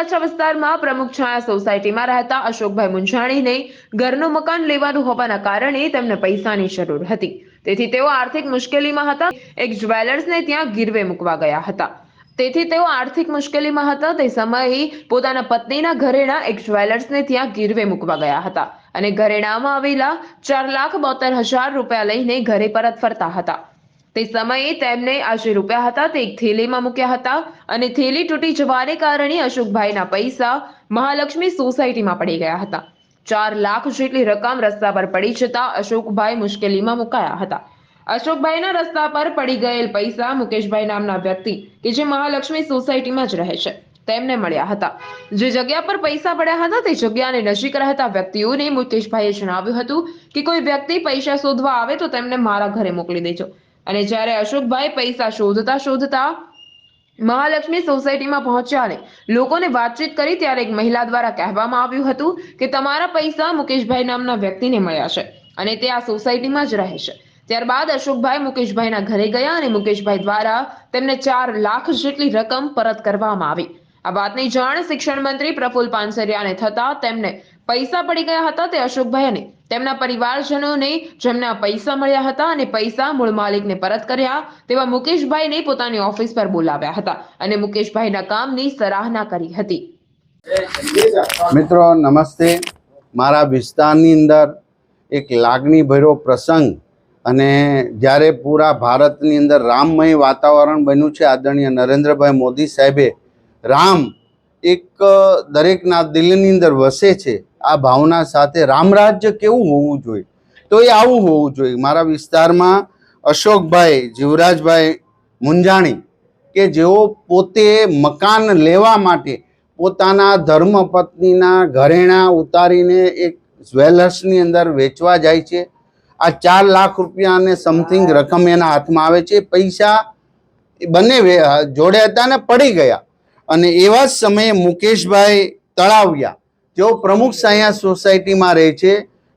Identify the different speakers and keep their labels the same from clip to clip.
Speaker 1: વરાછા વિસ્તારમાં પ્રમુખ છાયા સોસાયટીમાં રહેતા અશોકભાઈ મુંજાણીને ઘરનું મકાન લેવાનું હોવાના કારણે તેમને પૈસાની જરૂર હતી. તેથી તેઓ આર્થિક મુશ્કેલીમાં હતા. એક જ્વેલર્સને ત્યાં ગીરવે મૂકવા ગયા હતા. તેથી તેઓ આર્થિક મુશ્કેલીમાં હતા. તે સમયે પોતાના પત્નીના ઘરેણા એક જ્વેલર્સને ત્યાં ગીરવે મૂકવા ગયા હતા. અને ઘરેણામાં આવેલા ચાર લાખ બોતેર હજાર રૂપિયા લઈને ઘરે પરત ફરતા હતા. તે સમયે તેમને આ રૂપિયા હતા તે એક થેલીમાં મૂક્યા હતા અને થેલી તૂટી જવાને કારણે અશોકભાઈના પૈસા મહાલક્ષ્મી સોસાયટીમાં પડી ગયા હતા. ચાર લાખ જેટલી રકમ રસ્તા પર પડી જતા અશોકભાઈ મુશ્કેલીમાં મુકાયા હતા. અશોકભાઈના રસ્તા પર પડી ગયેલ પૈસા મુકેશભાઈ નામના વ્યક્તિ કે જે મહાલક્ષ્મી સોસાયટીમાં જ રહે છે, તેમને મળ્યા હતા. જે જગ્યા પર પૈસા પડ્યા હતા તે જગ્યાને નજીક રહેતા વ્યક્તિઓને મુકેશભાઈએ જણાવ્યું હતું કે કોઈ વ્યક્તિ પૈસા શોધવા આવે તો તેમને મારા ઘરે મોકલી દેજો. અને જ્યારે અશોકભાઈ પૈસા શોધતા શોધતા મહાલક્ષ્મી સોસાયટીમાં પહોંચ્યા અને લોકોને વાતચીત કરી, ત્યારે એક મહિલા દ્વારા કહેવામાં આવ્યું હતું કે તમારા પૈસા મુકેશભાઈ નામના વ્યક્તિને મળ્યા છે અને તે આ સોસાયટીમાં જ રહે છે. ત્યારબાદ અશોકભાઈ મુકેશભાઈના ઘરે ગયા અને મુકેશભાઈ દ્વારા તેમને ચાર લાખ જેટલી રકમ પરત કરવામાં આવી. આ વાતની જાણ શિક્ષણ મંત્રી પ્રફુલ પાનસરિયાને થતા તેમને પૈસા પડી ગયા હતા તે અશોકભાઈ અને તેમના પરિવારજનોને જેમના પૈસા મળ્યા હતા અને પૈસા મૂળ માલિકને પરત કર્યા, તેવા મુકેશભાઈને પોતાની ઓફિસ પર બોલાવ્યા હતા અને મુકેશભાઈના કામની સરાહના કરી હતી.
Speaker 2: મિત્રો, નમસ્તે. મારા વિસ્તારની અંદર એક લાગણી ભર્યો પ્રસંગ અને જ્યારે પૂરા ભારતની અંદર રામમય વાતાવરણ બન્યું છે, આદરણીય નરેન્દ્રભાઈ મોદી સાહેબે રામ એક દરેકના દિલની અંદર વસે છે. આ ભાવના સાથે રામરાજ્ય કેવું હોવું જોઈએ? તો એ આવું હોવું જોઈએ. મારા વિસ્તારમાં અશોકભાઈ, જીવરાજભાઈ મુંજાણી કે જેઓ પોતે મકાન લેવા માટે પોતાના ધર્મપત્નીના ઘરેણાં ઉતારીને એક જ્વેલર્સની અંદર વેચવા જાય છે. આ ચાર લાખ રૂપિયા અને સમથિંગ રકમ એના હાથમાં આવે છે. પૈસા બંને જોડે હતા ને પડી ગયા. અને એવા જ સમયે મુકેશભાઈ તળાવિયા જેઓ પ્રમુખ સાયા સોસાયટીમાં રહે છે,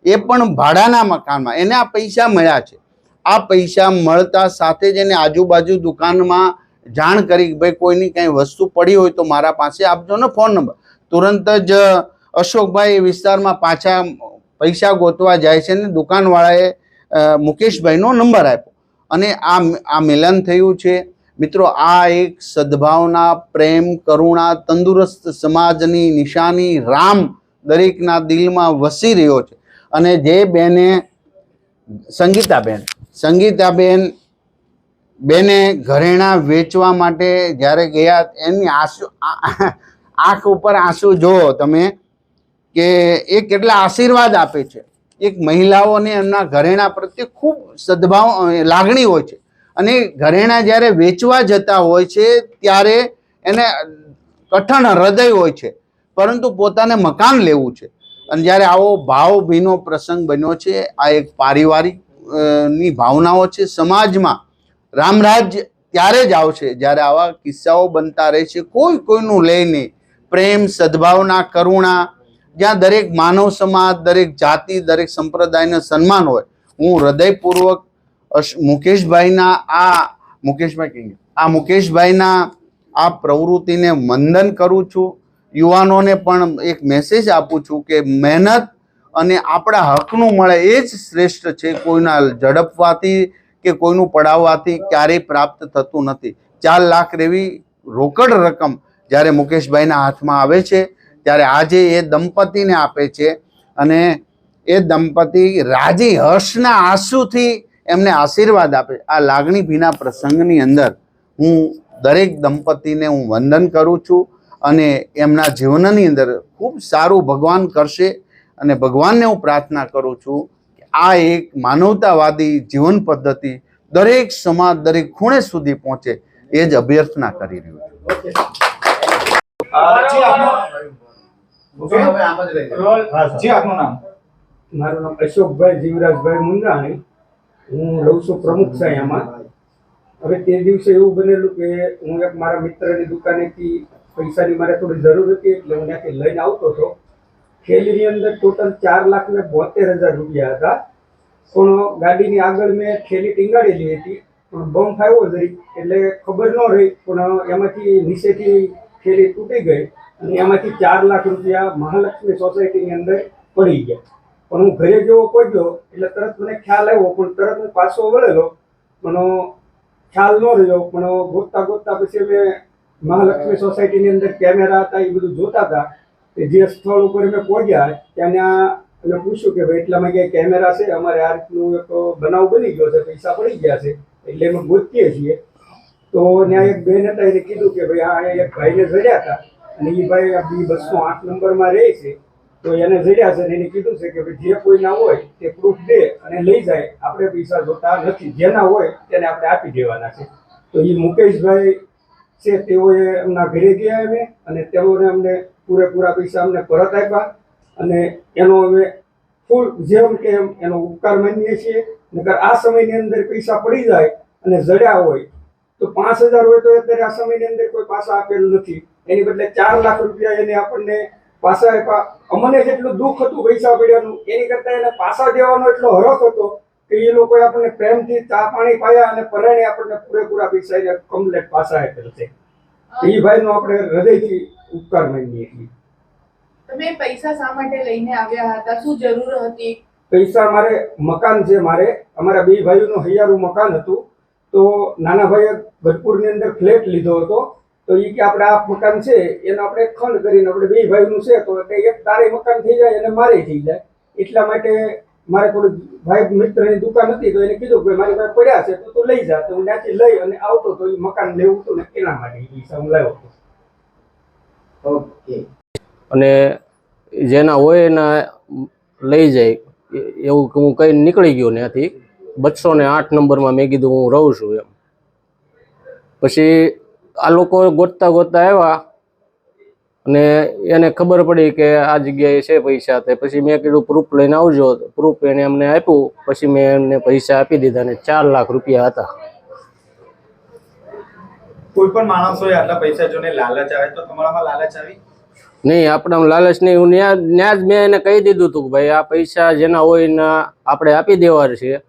Speaker 2: એ પણ ભાડાના મકાનમાં, એને આ પૈસા મળ્યા છે. આ પૈસા મળતા સાથે જ એને આજુબાજુ દુકાનમાં જાણ કરી ભાઈ કોઈની કંઈ વસ્તુ પડી હોય તો મારા પાસે આપજો ને ફોન નંબર. તુરંત જ અશોકભાઈ વિસ્તારમાં પાછા પૈસા ગોતવા જાય છે ને દુકાનવાળાએ મુકેશભાઈનો નંબર આપ્યો. અને આ આ મિલન થયું છે. મિત્રો, આ એક સદભાવના, પ્રેમ, કરુણા, તંદુરસ્ત સમાજની નિશાની રામ દરેકના દિલમાં વસી રહ્યો છે. અને જે બેને, સંગીતાબેન સંગીતાબેન બેને ઘરેણાં વેચવા માટે જ્યારે ગયા, એની આંસુ આંખ ઉપર આંસુ જુઓ તમે, કે એ કેટલા આશીર્વાદ આપે છે. એક મહિલાઓને એમના ઘરેણાં પ્રત્યે ખૂબ સદભાવ લાગણી હોય છે. અને ઘરેણાં જ્યારે વેચવા જતા હોય છે, ત્યારે એને કઠણ હૃદય હોય છે, પરંતુ પોતાને મકાન લેવું છે. અને જ્યારે આવો ભાવભીનો પ્રસંગ બન્યો છે, આ એક પારિવારિકની ભાવનાઓ છે. સમાજમાં રામરાજ ત્યારે જ આવશે, જ્યારે આવા કિસ્સાઓ બનતા રહે છે. કોઈ કોઈનું લે નહીં પ્રેમ, સદભાવના, કરુણા, જ્યાં દરેક માનવ સમાજ, દરેક જાતિ, દરેક સંપ્રદાયને સન્માન હોય, હું હૃદયપૂર્વક મુકેશભાઈના આ મુકેશભાઈ કહીએ આ મુકેશભાઈના આ પ્રવૃત્તિને વંદન કરું છું. યુવાનોને પણ એક મેસેજ આપું છું કે મહેનત અને આપણા હકનું મળે એ જ શ્રેષ્ઠ છે. કોઈના ઝડપવાથી કે કોઈનું પડાવવાથી ક્યારેય પ્રાપ્ત થતું નથી. ચાર લાખ રેવી રોકડ રકમ જ્યારે મુકેશભાઈના હાથમાં આવે છે, ત્યારે આજે એ દંપતીને આપે છે અને એ દંપતી રાજી હર્ષના આંસુથી એમને આશીર્વાદ આપે. આ લાગણી ભીના પ્રસંગની અંદર હું દરેક દંપતીને હું વંદન કરું છું અને એમના જીવનની અંદર ખૂબ સારું ભગવાન કરશે અને ભગવાનને હું પ્રાર્થના કરું છું કે આ એક માનવતાવાદી જીવન પદ્ધતિ દરેક સમાજ દરેક ખૂણે સુધી પહોંચે એ જ અભ્યર્થના કરી રહ્યું છું.
Speaker 3: જી આપનું જી આપનું નામ.
Speaker 4: મારું નામ અશોકભાઈ જીવરાજભાઈ મુંદાણી હું રહું છું પ્રમુખ સાયામાં હવે તે દિવસે એવું બનેલું કે હું એક મારા મિત્રની દુકાનેથી પૈસાની મારે થોડી જરૂર હતી એટલે હું ત્યાંથી લઈને આવતો હતો. થેલીની અંદર ટોટલ ચાર લાખ ને બોતેર હજાર રૂપિયા હતા. પણ ગાડીની આગળ મેં થેલી ટીંગાડેલી હતી. પણ બમ ફાવ્યો જરી એટલે ખબર ન રહી. પણ એમાંથી નીચેથી થેલી તૂટી ગઈ અને એમાંથી ચાર લાખ રૂપિયા મહાલક્ષ્મી સોસાયટીની અંદર પડી ગયા. પણ હું ઘરે જેવો પહોંચ્યો એટલે તરત મને ખ્યાલ આવ્યો, પણ તરત હું પાછો વળેલો, પણ ખ્યાલ ન રહ્યો, પણ ગોતતા ગોતતા પછી મેં મહાલક્ષ્મી સોસાયટીની અંદર કેમેરા હતા, એ બધું જોતા હતા, કે જે સ્થળ ઉપર અમે પહોંચ્યા ત્યાં અમે પૂછ્યું કે ભાઈ, એટલામાં ક્યાંય કેમેરા છે? અમારે આ રીતનું એક બનાવ બની ગયો છે, પૈસા પડી ગયા છે, એટલે અમે ગોતીએ છીએ. તો ત્યાં એક બેન હતા, એને કીધું કે ભાઈ આ એક ભાઈને જડ્યા હતા, અને એ ભાઈ બસો આઠ નંબરમાં રહે છે તો એને જડ્યા છે એને કીધું છે કે ભાઈ જે કોઈ ના હોય તે પ્રૂફ દે અને લઈ જાય. આપણે પૈસા જોતા નથી. જેના હોય તેને આપણે આપી દેવાના છે. તો એ મુકેશભાઈ છે, તેઓએ એમના ઘરે ગયા અમે અને તેઓને અમને પૂરેપૂરા પૈસા અમને પરત આપ્યા અને એનો અમે ફૂલ જેમ કે એમ એનો ઉપકાર માનીએ છીએ. નકર આ સમયની અંદર પૈસા પડી જાય અને જડ્યા હોય તો પાંચ હજાર હોય તો અત્યારે આ સમયની અંદર કોઈ પાછા આપેલું નથી. એની બદલે ચાર લાખ રૂપિયા એને આપણને પાછા આપ્યા. અમને જેટલું દુઃખ હતું પૈસા પડ્યાનું એની કરતાં એને પાછા દેવાનો એટલો હરખ હતો કે એ લોકોએ આપણને પ્રેમથી ચા પાણી પાયા અને પરાણે આપણને પૂરેપૂરા પૈસા એને કમ્પ્લેટ પાછા આપેલ છે. એ ભાઈનો આપણે હૃદયથી ઉપકાર માનીએ છીએ.
Speaker 5: તમે પૈસા શા માટે લઈને આવ્યા હતા? શું જરૂર હતી?
Speaker 4: પૈસા મારે મકાન છે મારે. અમારા બે ભાઈઓનું હૈયારું મકાન હતું. તો નાના ભાઈએ ગઢપુરની અંદર ફ્લેટ લીધો હતો. તો એ કે આપણે આ મકાન છે એને આપણે ખંડ કરીને આપણે બે ભાઈનું છે તો એટલે એક તારે મકાન થઈ જાય અને મારે થઈ જાય. એટલા માટે મારે થોડું ભાઈ મિત્રની દુકાન હતી તો એને કીધું કે મારી પાસે પડ્યા છે તો તું લઈ જા તો હું ત્યાંથી લઈ અને આવતો તો એ મકાન લેવું હતું ને એના માટે એ પૈસા હું લાવ્યો હતો.
Speaker 6: અને જેના હોય એના લઈ જાય. એવું કે હું કઈ નીકળી ગયો ત્યાંથી બસો ને આઠ નંબરમાં મેં કીધું હું રહું છું એમ. પછી આ લોકો ગોતતા ગોતતા આવ્યા અને એને ખબર પડી કે આ જગ્યાએ છે પૈસા. તે પછી મેં કીધું પ્રૂફ લઈને આવજો. પ્રૂફ એને અમને આપ્યું. પછી મેં એમને પૈસા આપી દીધા ને ચાર લાખ રૂપિયા હતા.
Speaker 3: કોઈ પણ માણસોએ આટલા પૈસા જોઈને લાલચ આવે તો તમારામાં લાલચ આવી?
Speaker 6: નહીં આપણા લાલચ નહીં. હું ન્યા જ મેં એને કહી દીધું હતું કે ભાઈ આ પૈસા જેના હોય એના આપણે આપી દેવા છે.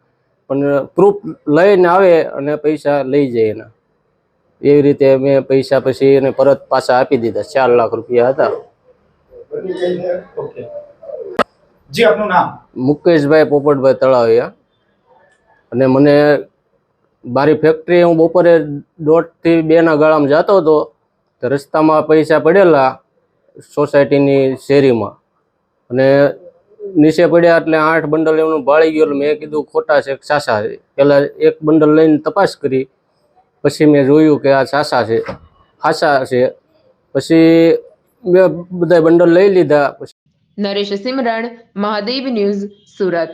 Speaker 6: પણ પ્રૂફ લઈને આવે અને પૈસા લઈ જાય એના. એવી રીતે મેં પૈસા પછી એને પરત પાછા આપી દીધા ચાર લાખ રૂપિયા હતા.
Speaker 3: જી આપનું નામ?
Speaker 6: મુકેશભાઈ પોપટભાઈ તળાવિયા. અને મને મારી ફેક્ટરી હું બપોરે દોઢથી બેના ગાળામાં જતો હતો તો રસ્તામાં પૈસા પડેલા સોસાયટીની શેરીમાં. અને નીચે પડ્યા એટલે આઠ બંડલ એમનું ભાળી ગયું એટલે મેં કીધું ખોટા છે સાસા છે. પહેલાં એક બંડલ લઈને તપાસ કરી પછી મેં જોયું કે આ સાસા છે, હાસા છે. પછી મેં બધા બંડલ લઈ લીધા. પછી
Speaker 1: નરેશ સિમરણ, મહાદેવ ન્યૂઝ સુરત.